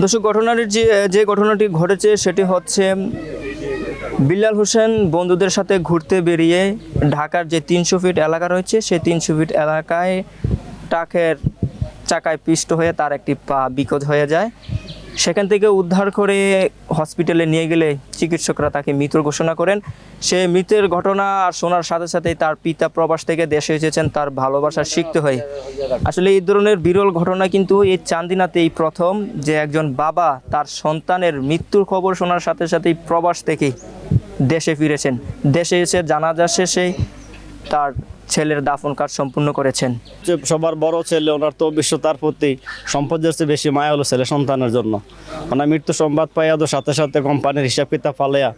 দর্শক ঘটনার যে যে ঘটনাটি ঘটেছে, সেটি হচ্ছে বিল্লাল হোসেন বন্ধুদের সাথে ঘুরতে বেরিয়ে ঢাকার যে তিনশো ফিট এলাকা রয়েছে, সেই তিনশো ফিট এলাকায় ট্রাকের চাকায় পিষ্ট হয়ে তার একটি পা বিকজ হয়ে যায়। সেখান থেকে উদ্ধার করে হসপিটালে নিয়ে গেলে চিকিৎসকরা তাকে মৃত ঘোষণা করেন। সে মৃতের ঘটনা আর শোনার সাথে সাথেই তার পিতা প্রবাস থেকে দেশে এসেছেন, তার ভালোবাসা শিখতে হয়। আসলে এই ধরনের বিরল ঘটনা কিন্তু এই চান্দিনাতেই প্রথম, যে একজন বাবা তার সন্তানের মৃত্যুর খবর শোনার সাথে সাথেই প্রবাস থেকেই দেশে ফিরেছেন। দেশে এসে জানাজা শেষে তার ছেলের দাফন কাজ সম্পূর্ণ করেছেন। সবার বড় ছেলে, ওনার তো বিশ্ব তার প্রতি সম্পদের চেয়ে বেশি মায়া হলো ছেলে সন্তানের জন্য। ওনার মৃত্যু সংবাদ পাইয়া তো সাথে সাথে কোম্পানির হিসাব কিতাব ফালাইয়া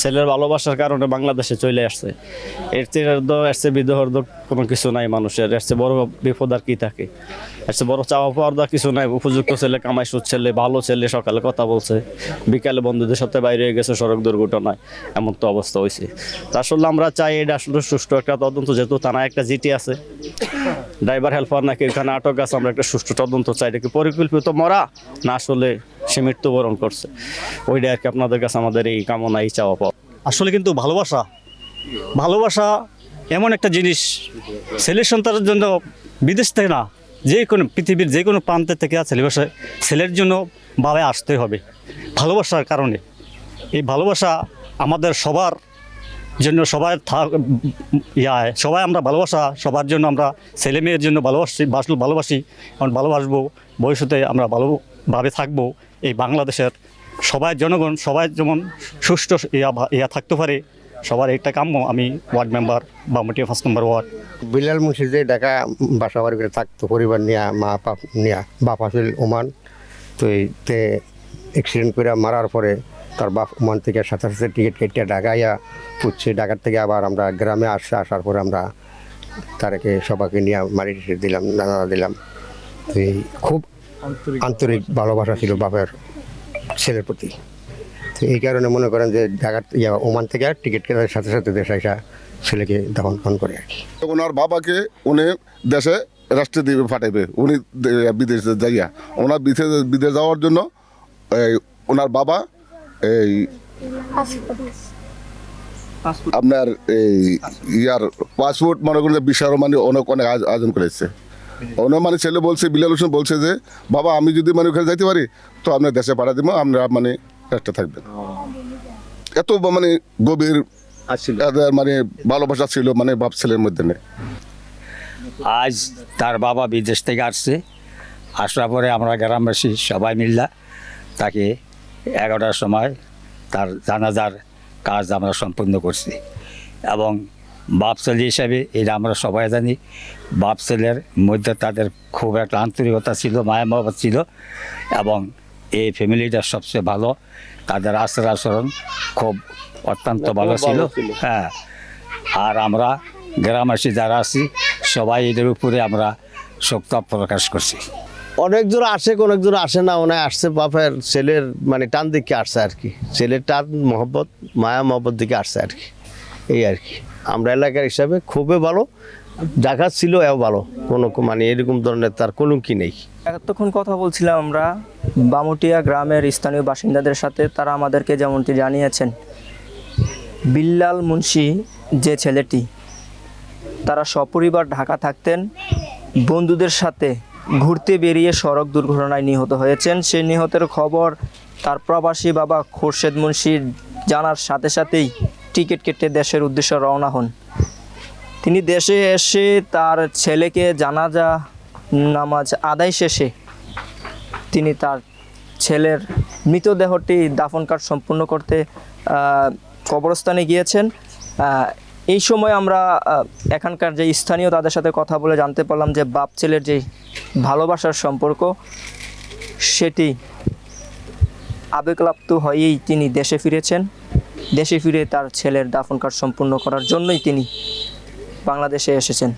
ছেলের ভালোবাসার কারণে বাংলাদেশে চলে আসছে। এর চেয়ে এর চেয়ে কোনো কিছু নাই মানুষের। এর চেয়ে বড় বিপদ আর কি থাকে। এর চেয়ে বড় চাওয়া পাওয়ার কিছু নাই। উপযুক্ত ছেলে কামাইশুর ছেলে, ভালো ছেলে সকালে কথা বলছে। বিকালে বন্ধুদের সাথে বাইরে হয়ে গেছে, সড়ক দুর্ঘটনায়। এমন তো অবস্থা হয়েছে আসলে আমরা চাই এটা আসলে সুষ্ঠু একটা তদন্ত, যেহেতু থানায় একটা জিটি আছে। ড্রাইভার, হেল্পার নাকি এখানে আটক আছে, আমরা একটা সুষ্ঠু তদন্ত চাই। এটা কি পরিকল্পিত মরা, না আসলে সে মৃত্যুবরণ করছে? ওইটা আর কি আপনাদের কাছে আমাদের এই কামনা এই চাওয়া পাওয়া। আসলে কিন্তু ভালোবাসা ভালোবাসা এমন একটা জিনিস ছেলের সন্তানের জন্য বিদেশ থেকে না, যে কোনো পৃথিবীর যে কোনো প্রান্তে থেকে ছেলে বাসা ছেলের জন্য বাবায় আসতে হবে। ভালোবাসার কারণে। এই ভালোবাসা আমাদের সবার জন্য সবাই থাক ইয়ায় সবাই আমরা ভালোবাসা, সবার জন্য আমরা ছেলে মেয়ের জন্য ভালোবাসি বাসল ভালোবাসি। আমরা ভালোবাসবো, ভবিষ্যতে আমরা ভালোভাবে থাকব। এই বাংলাদেশের সবাই জনগণ, সবাই যেমন সুষ্ঠু ইয়া ইয়া থাকতে পারে সবার একটা কাম্য, আমি ward member Bamutia first number ward. Bilal Munshi যে ঢাকা বাসা বাড়ি করে থাকতো, পরিবার নিয়ে, মা বাপ নিয়ে, বাপ আসিল ওমান। তো এইতে অ্যাক্সিডেন্ট করে মারার পরে তার বাপ ওমান থেকে সাথে সাথে টিকিট কেটে ঢাকাইয়া পুচ্ছে। ঢাকার থেকে আবার আমরা গ্রামে আসছে আসার পরে আমরা তারকে সবাইকে নিয়ে মারি দিলাম দাদা দিলাম। তো এই খুব আন্তরিক ভালোবাসা ছিল বাপের ছেলের প্রতি। এই কারণে মনে করেন যে ঢাকার ইয়া ওমান থেকে আর টিকিট কেনার সাথে সাথে দেশে আসা ছেলেকে দাফন ফোন করে আর কি। ওনার বাবাকে উনি দেশে রাষ্ট্রে দিবে পাঠাইবে। উনি বিদেশে যাইয়া। ওনার বিদেশে বিদেশ যাওয়ার জন্য এই ওনার বাবা এই আপনার এই ইয়ার পাসপোর্ট মনে করেন বিশাল মানে অনেক অনেক আয়োজ- আয়োজন করেছে। অন্য মানে ছেলে বলছে বিলাল হোসেন বলছে যে বাবা আমি যদি মানে ওখানে যাইতে পারি তো আপনার দেশে পাঠা দিব আমরা মানে রাষ্ট্রে থাকবেন এত মানে গভীর মানে ভালোবাসা ছিল মানে বাপ ছেলের মধ্যে নেই আজ তার বাবা বিদেশ থেকে আসছে। আসার পরে আমরা গ্রামবাসী সবাই মিল্লা তাকে এগারোটার সময় তার জানাজার কাজ আমরা সম্পূর্ণ করছি। এবং বাপ ছেলে হিসাবে এটা আমরা সবাই জানি। বাপ ছেলের মধ্যে তাদের খুব একটা আন্তরিকতা ছিল মায়া মহব্বত ছিল। এবং এই ফ্যামিলিটা সবচেয়ে ভালো। তাদের আচার আচরণ খুব অত্যন্ত ভালো ছিল। হ্যাঁ। আর আমরা গ্রামবাসী যারা আছি সবাই এদের উপরে আমরা শক্ত প্রকাশ করছি। অনেক জোর আসে অনেক জোর আসে না ওনায় আসছে বাপের ছেলের মানে টান দিকে আসছে আর কি। ছেলের টান মহব্বত মায়া মহব্বত দিকে আসছে আর কি। এই আর কি। আমরা এলাকার হিসাবে খুবই ভালো। ঢাকা ছিল এও ভালো। কোনো মানে এরকম ধরনের তার কলঙ্কি নেই। এতক্ষণ কথা বলছিলাম আমরা বামুটিয়া গ্রামের স্থানীয় বাসিন্দাদের সাথে, তারা আমাদেরকে যেমনটি জানিয়েছেন, বিল্লাল মুন্সি যে ছেলেটি, তারা সপরিবার ঢাকা থাকতেন, বন্ধুদের সাথে ঘুরতে বেরিয়ে সড়ক দুর্ঘটনায় নিহত হয়েছেন। সেই নিহতের খবর তার প্রবাসী বাবা খোরশেদ মুন্সি জানার সাথে সাথেই টিকিট কেটে দেশের উদ্দেশ্যে রওনা হন। তিনি দেশে এসে তার ছেলেকে জানাজা, নামাজ আদায় শেষে তিনি তার ছেলের মৃতদেহটি দাফন কাজ সম্পূর্ণ করতে কবরস্থানে গিয়েছেন। এই সময় আমরা এখানকার যে স্থানীয় তাদের সাথে কথা বলে জানতে পারলাম যে বাপ ছেলের যে ভালোবাসার সম্পর্ক, সেটি আবেগলাপ্ত হয়েই তিনি দেশে ফিরেছেন। দেশে ফিরে তার ছেলের দাফন কাজ সম্পূর্ণ করার জন্যই তিনি বাংলাদেশে এসেছেন।